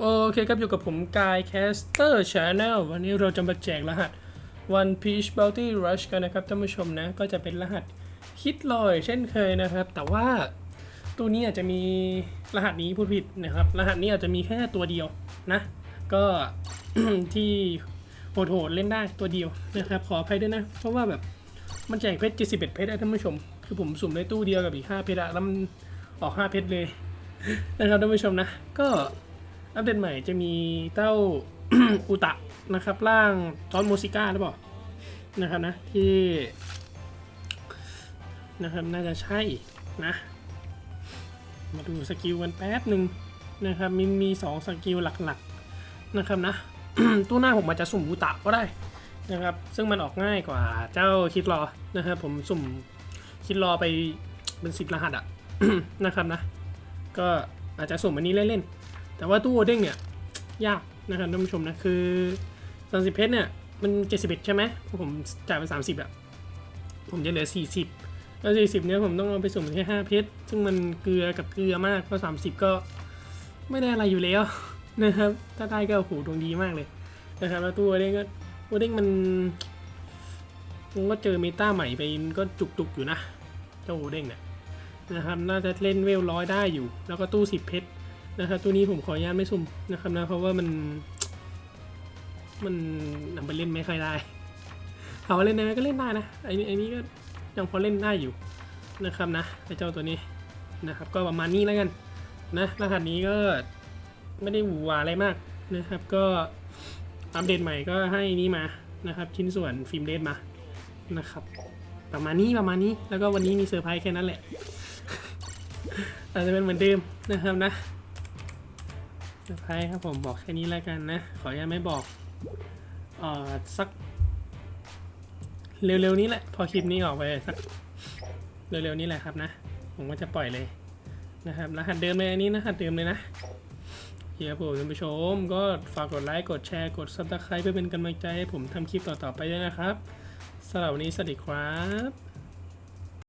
โอเคครับ อยู่กับผมกายแคสเตอร์ชาแนลวันนี้เราจะมาแจกรหัส One Piece Bounty Rush กันนะครับท่านผู้ชมนะ ก็จะเป็นรหัสฮิตลอยเช่นเคยนะครับ แต่ว่าตัวนี้อาจจะมีรหัสนี้พูดผิดนะครับ รหัสนี้อาจจะมีแค่ตัวเดียวนะ ก็ที่โหดๆเล่นได้ตัวเดียวนะครับ ขออภัยด้วยนะ เพราะว่าแบบมันแจกเพชร71เพชรอะท่านผู้ชม คือผมสุ่มได้ตู้เดียวกับอีก5เพชรแล้วมันออก5เพชรเลยนะครับท่านผู้ชมนะ ก็ อัปเดตใหม่จะมีเต้าอุตะนะครับร่างจอนโมซิก้าหรือเปล่านะครับนะที่นะครับน่าจะใช่นะ มาดูสกิลกันแป๊บหนึ่งนะครับมีมีสองสกิลหลักๆนะครับนะตู้หน้าผมอาจจะสุ่มอุตะก็ได้นะครับ ซึ่งมันออกง่ายกว่าเจ้าคิดรอนะครับผมสุ่มคิดรอไปเป็นสิบรหัสอะนะครับนะ ก็อาจจะสุ่มอันนี้เล่นๆ แต่ว่าตู้โอเด้งเนี่ย ยากนะครับท่านผู้ชมนะ คือ30เพชรเนี่ย มัน71ใช่ไหมผมจ่ายไป30อะผมจะเหลือ40แล้ว40เนี่ยผมต้องเอาไปสุ่มแค่5เพชรซึ่งมันเกลือกับเกลือมากเพราะ30ก็ไม่ได้อะไรอยู่แล้วนะครับ ถ้าได้ก็โอ้โหดวงดีมากเลยนะครับ แล้วตู้โอเด้งก็โอเด้งมันผมก็เจอเมตาใหม่ไปมันก็จุกๆอยู่นะเจ้าโอเด้งเนี่ยนะครับ น่าจะเล่นเวลร้อยได้อยู่ แล้วก็ตู้สิบเพชร นะครับตัวนี้ผมขออนุญาตไม่สุ่มนะครับนะเพราะว่ามัน มันนำไปเล่นไม่ค่อยได้ถามว่าเล่นได้ไหมก็เล่นได้นะไอ้นี่ไอ้นี้ก็ยังพอเล่นได้อยู่นะครับนะไอ้เจ้าตัวนี้นะครับ ก็ประมาณนี้แล้วกันนะรหัสนี้ก็ไม่ได้หวือหวาอะไรมากนะครับ ก็อัปเดตใหม่ก็ให้นี้มานะครับ ชิ้นส่วนฟิล์มเลสมานะครับ ประมาณนี้ประมาณนี้แล้วก็วันนี้มีเซอร์ไพรส์แค่นั้นแหละอาจจะเป็นเหมือนเดิมนะครับนะ อร์ไพรส์ครับผมบอกแค่นี้แล้วกันนะ ขออนุญาตไม่บอกเอ่อสัก เร็วๆนี้แหละ พอคลิปนี้ออกไปสักเร็วๆนี้แหละครับนะ ผมก็จะปล่อยเลยนะครับรหัสเดิมเลยอันนี้นะรหัสเดิมเลยนะเฮียผมท่านผู้ชม ก็ฝากกดไลค์กดแชร์กดซับสไครป์เพื่อเป็นกำลังใจให้ผมทำคลิปต่อๆไปด้วยนะครับสำหรับวันนี้สวัสดีครับ